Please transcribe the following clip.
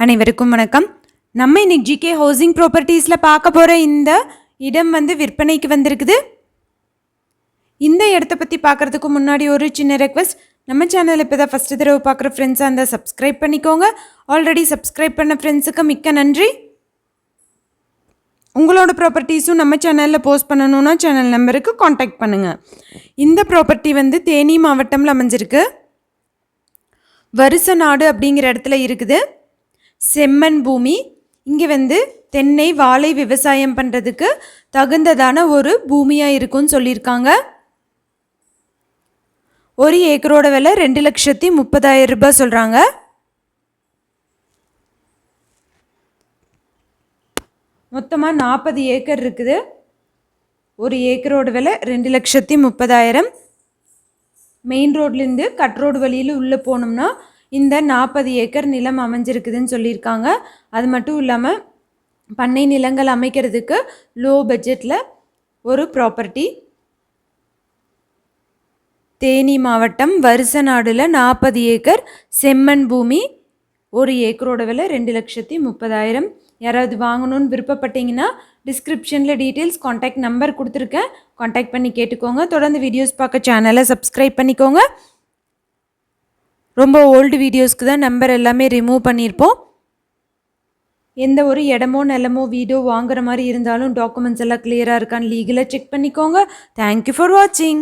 அனைவருக்கும் வணக்கம். நம்ம இன்னைக்கு ஜிகே ஹவுசிங் ப்ராப்பர்ட்டிஸில் பார்க்க போகிற இந்த இடம் வந்து விற்பனைக்கு வந்திருக்குது. இந்த இடத்த பற்றி பார்க்குறதுக்கு முன்னாடி ஒரு சின்ன ரெக்வஸ்ட் நம்ம சேனல் இப்போ தான் ஃபஸ்ட்டு தடவை பார்க்குற ஃப்ரெண்ட்ஸாக இருந்தால் சப்ஸ்கிரைப் பண்ணிக்கோங்க. ஆல்ரெடி சப்ஸ்கிரைப் பண்ண ஃப்ரெண்ட்ஸுக்கு மிக்க நன்றி. உங்களோட ப்ராப்பர்ட்டிஸும் நம்ம சேனலில் போஸ்ட் பண்ணணுன்னா சேனல் நம்பருக்கு காண்டாக்ட் பண்ணுங்கள் இந்த ப்ராப்பர்ட்டி வந்து தேனி மாவட்டம்ல அமைஞ்சிருக்கு. வருச நாடு அப்படிங்கிற இடத்துல இருக்குது. செம்மண் பூமி. இங்கே வந்து தென்னை வாழை விவசாயம் பண்ணுறதுக்கு தகுந்ததான ஒரு பூமியாக இருக்கும்னு சொல்லியிருக்காங்க. ஒரு ஏக்கரோட விலை ரெண்டு லட்சத்தி முப்பதாயிரம் ரூபாய் சொல்கிறாங்க மொத்தமாக நாற்பது ஏக்கர் இருக்குது. ஒரு ஏக்கரோட விலை ரெண்டு லட்சத்தி முப்பதாயிரம். மெயின் ரோட்லேருந்து கட் ரோடு வழியில் உள்ளே போனோம்னா இந்த நாற்பது ஏக்கர் நிலம் அமைஞ்சிருக்குதுன்னு சொல்லியிருக்காங்க. அது மட்டும் இல்லாமல் பண்ணை நிலங்கள் அமைக்கிறதுக்கு லோ பட்ஜெட்டில் ஒரு ப்ராப்பர்ட்டி தேனி மாவட்டம் வருசநாடுல நாற்பது ஏக்கர் செம்மண் பூமி ஒரு ஏக்கரோட விலை ரெண்டு லட்சத்தி முப்பதாயிரம். யாராவது வாங்கணும்னு விருப்பப்பட்டீங்கன்னா டிஸ்கிரிப்ஷனில் டீட்டெயில்ஸ் காண்டாக்ட் நம்பர் கொடுத்துருக்கேன். காண்டாக்ட் பண்ணி கேட்டுக்கோங்க. தொடர்ந்து வீடியோஸ் பார்க்க சேனலை சப்ஸ்கிரைப் பண்ணிக்கோங்க. ரொம்ப ஓல்டு வீடியோஸ்க்கு தான் நம்பர் எல்லாமே ரிமூவ் பண்ணியிருப்போம். எந்த ஒரு இடமோ நிலமோ வீடோ வாங்குற மாதிரி இருந்தாலும் டாக்குமெண்ட்ஸ் எல்லாம் கிளியராக இருக்கான்னு லீகலாக செக் பண்ணிக்கோங்க. தேங்க்யூ ஃபார் வாட்சிங்